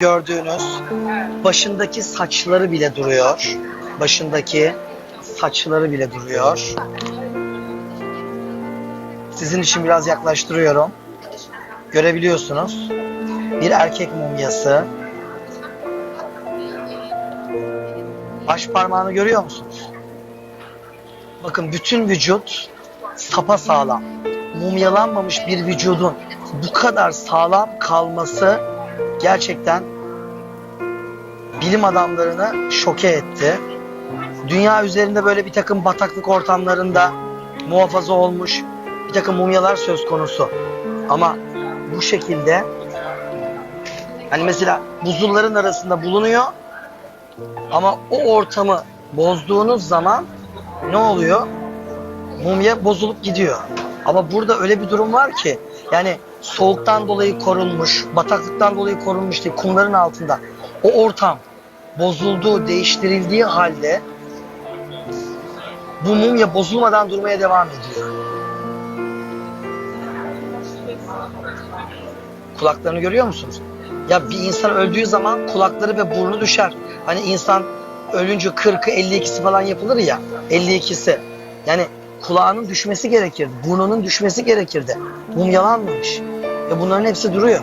Gördüğünüz başındaki saçları bile duruyor. Başındaki saçları bile duruyor. Sizin için biraz yaklaştırıyorum. Görebiliyorsunuz. Bir erkek mumyası. Baş parmağını görüyor musunuz? Bakın bütün vücut sapa sağlam. Mumyalanmamış bir vücudun bu kadar sağlam kalması gerçekten bilim adamlarını şoke etti. Dünya üzerinde böyle bir takım bataklık ortamlarında muhafaza olmuş bir takım mumyalar söz konusu. Ama bu şekilde hani mesela buzulların arasında bulunuyor ama o ortamı bozduğunuz zaman ne oluyor? Mumya bozulup gidiyor. Ama burada öyle bir durum var ki yani soğuktan dolayı korunmuş, bataklıktan dolayı korunmuş değil, kumların altında. O ortam bozulduğu, değiştirildiği halde bu mumya bozulmadan durmaya devam ediyor. Kulaklarını görüyor musunuz? Ya bir insan öldüğü zaman kulakları ve burnu düşer. Hani insan ölünce 40'ı 52'si falan yapılır ya. 52'si. Yani kulağının düşmesi gerekirdi. Burnunun düşmesi gerekirdi. Mumyalanmamış. Ve bunların hepsi duruyor.